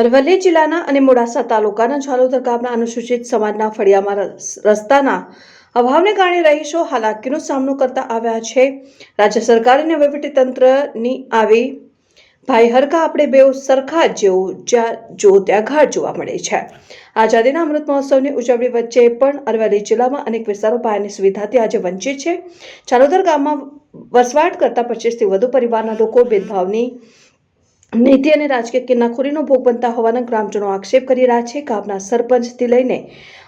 અરવલ્લી જિલ્લાના અને મોડાસા તાલુકાના ઝાલોદર ગામના અનુસૂચિત સમાજના ફળિયામાં રસ્તાના અભાવને કારણે રહીશો હાલાકીનો સામનો કરતા આવ્યા છે. રાજ્ય સરકાર અને વહીવટીતંત્રની આવી ભાઈ હરકા આપણે બેઉ સરખા જેવું જ્યાં, જો ત્યાં ઘાટ જોવા મળે છે. આઝાદીના અમૃત મહોત્સવની ઉજવણી વચ્ચે પણ અરવલ્લી જિલ્લામાં અનેક વિસ્તારો પાયાની સુવિધાથી આજે વંચિત છે. ચાલોદર ગામમાં વસવાટ કરતા પચીસથી વધુ પરિવારના લોકો ભેદભાવની નીતિ અને રાજકીય કિન્નાખોરીનો ભોગ બનતા હોવાના ગ્રામજનો આક્ષેપ કરી રહ્યા છે. ગામના સરપંચથી લઈને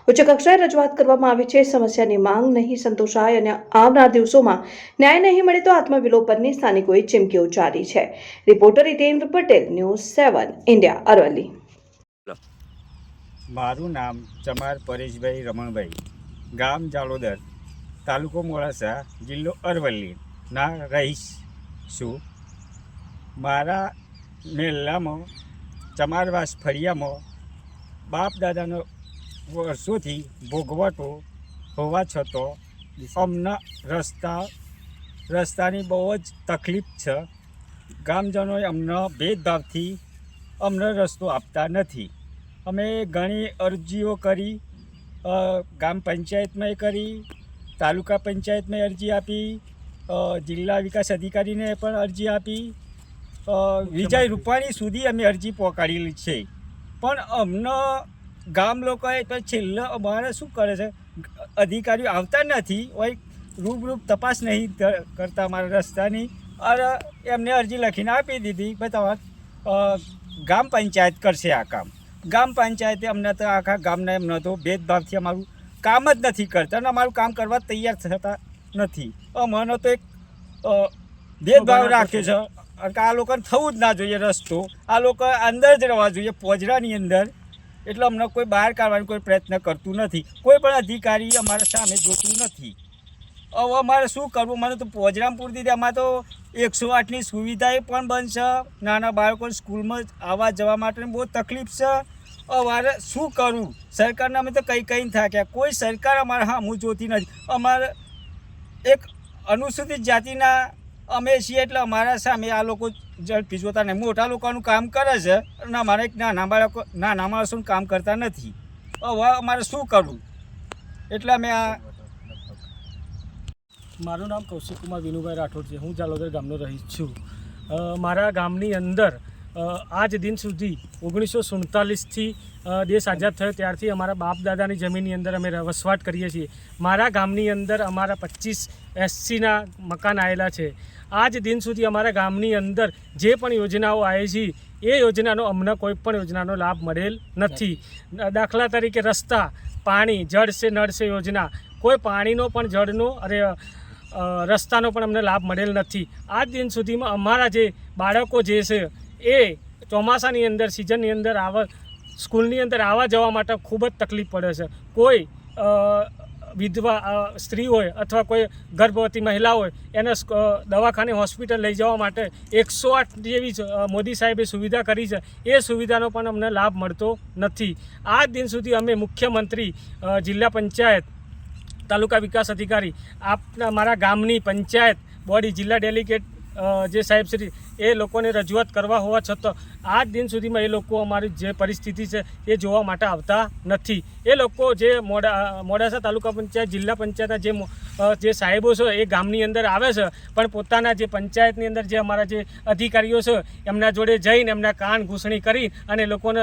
ઉચ્ચ કક્ષાએ રજૂઆત કરવામાં આવી છે. સમસ્યાની માંગ નહીં, સંતોષાય અને આવનાર દિવસોમાં ન્યાય નહીં મળે તો આત્મવિલોપનની સ્થાનિકોએ ચીમકી ઉચ્ચારી છે. Reporter Hitendra Patel, news seven, India, Aravalli. મારું નામ ચમાર પરેશભાઈ રમણભાઈ. ગામ જાલોદર, તાલુકો મોડાસા, જિલ્લો અરવલ્લી. ના રહીશ છું. મારા મેલ્લામાં ચમારવાસ ફળિયામાં બાપ દાદાનો વર્ષોથી ભોગવટો હોવા છતાં અમને રસ્તા, રસ્તાની બહુ જ તકલીફ છે. ગામજનોએ અમને ભેદભાવથી અમને રસ્તો આપતા નથી. અમે ઘણી અરજીઓ કરી ગામ પંચાયતમાં કરી, તાલુકા પંચાયતમાં અરજી આપી જિલ્લા વિકાસ અધિકારીને પણ અરજી આપી વિજય રૂપાણી સુધી અમે અરજી પહોંચાડેલી છે. પણ અમને ગામ લોકોએ તો છેલ્લે અમારે શું કરે છે? અધિકારીઓ આવતા નથી હોય રૂબરૂપ તપાસ નહીં કરતા અમારા રસ્તાની. અરે એમને અરજી લખીને આપી દીધી. બતાવા ગામ પંચાયત કરશે આ કામ. ગામ પંચાયતે અમને તો આખા ગામના એમ નહોતો ભેદભાવથી અમારું કામ જ નથી કરતા અને અમારું કામ કરવા તૈયાર થતા નથી. અમારો તો એક ભેદભાવ રાખ્યો છે. કે આ લોકોને થવું જ ના જોઈએ રસ્તો. આ લોકો અંદર જ રહેવા જોઈએ, પોજરાની અંદર. એટલે અમને કોઈ બહાર કાઢવાનો કોઈ પ્રયત્ન કરતું નથી. કોઈ પણ અધિકારી અમારા સામે જોતું નથી. હવે અમારે શું કરવું? મને તો પોજરામ પૂરતી દીધી અમારે તો એકસો આઠની સુવિધાએ પણ બનશે નાના બાળકોને સ્કૂલમાં આવવા જવા માટેની બહુ તકલીફ છે. અમારે શું કરવું? સરકારને અમે તો કંઈ કંઈ થાક્યા. કોઈ સરકાર અમારે હા હું જોતી નથી. અમારે એક અનુસૂચિત જાતિના અમે છીએ એટલે અમારા સામે આ લોકો ઝડપી જોતા નહીં. મોટા લોકોનું કામ કરે છે અને અમારે નાના બાળકો નાના માણસોનું કામ કરતા નથી. હવે અમારે શું કરવું? એટલે અમે આ મારું નામ કૌશિક કુમાર વિનુભાઈ રાઠોડ છે. હું જાલોદર ગામનો રહીશ છું. મારા ગામની અંદર આજ દિન સુધી ઓગણીસો સુડતાલીસથી દેશ આઝાદ થયો. ત્યારથી અમારા બાપ દાદાની જમીનની અંદર અમે વસવાટ કરીએ છીએ. મારા ગામની અંદર અમારા પચીસ એસસીના મકાન આવેલા છે. આજ દિન સુધી અમારા ગામની અંદર જે પણ યોજનાઓ આવી છે, એ યોજનાનો અમને કોઈ પણ યોજનાનો લાભ મળેલ નથી. દાખલા તરીકે રસ્તા, પાણી, જળ છે નળ છે યોજના, કોઈ પાણીનો પણ, જળનો અરે રસ્તાનો પણ અમને લાભ મળેલ નથી. આજ દિન સુધીમાં અમારા જે બાળકો જે છે એ ચોમાસાની અંદર સિઝનની અંદર આવા, સ્કૂલની અંદર આવવા જવા માટે ખૂબ જ તકલીફ પડે છે. કોઈ વિધવા સ્ત્રી હોય અથવા કોઈ ગર્ભવતી મહિલા હોય, એને દવાખાને, હોસ્પિટલ લઈ જવા માટે એકસો આઠ જેવી મોદી સાહેબે સુવિધા કરી છે. એ સુવિધાનો પણ અમને લાભ મળતો નથી. આ દિન સુધી અમે મુખ્યમંત્રી જિલ્લા પંચાયત, તાલુકા વિકાસ અધિકારી, આપના, મારા ગામની પંચાયત, બોડી જિલ્લા ડેલિગેટ જે સાહેબ શ્રી, એ લોકોને રજૂઆત કરવા હોવા છતાં, આજ દિન સુધીમાં એ લોકો અમારી જે પરિસ્થિતિ છે, એ જોવા માટે આવતા નથી. એ લોકો જે મોડા, મોડાસા તાલુકા પંચાયત, જિલ્લા પંચાયતના જે જે સાહેબો છે, એ ગામની અંદર આવે છે, પણ પોતાના જે પંચાયતની અંદર જે અમારા જે અધિકારીઓ છે, એમના જોડે જઈને એમના કાન ઘૂસણી કરી અને લોકોને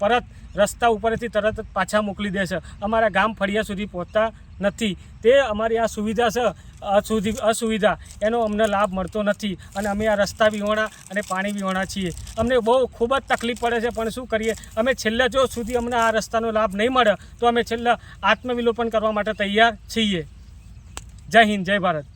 પરત રસ્તા ઉપરથી તરત પાછા મોકલી દે છે. અમારા ગામ ફળિયા સુધી પહોંચતા નથી. તે અમારી આ સુવિધા છે અસુવિ અસુવિધા એનો અમને લાભ મળતો નથી. અને અમે આ રસ્તા વિહોણા અને પાણી વિહોણા છીએ. અમને બહુ ખૂબ જ તકલીફ પડે છે, પણ શું કરીએ? અમે છેલ્લા જો સુધી અમને આ રસ્તાનો લાભ નહીં મળે તો અમે છેલ્લા આત્મવિલોપન કરવા માટે તૈયાર છીએ. જય હિન્દ, જય ભારત.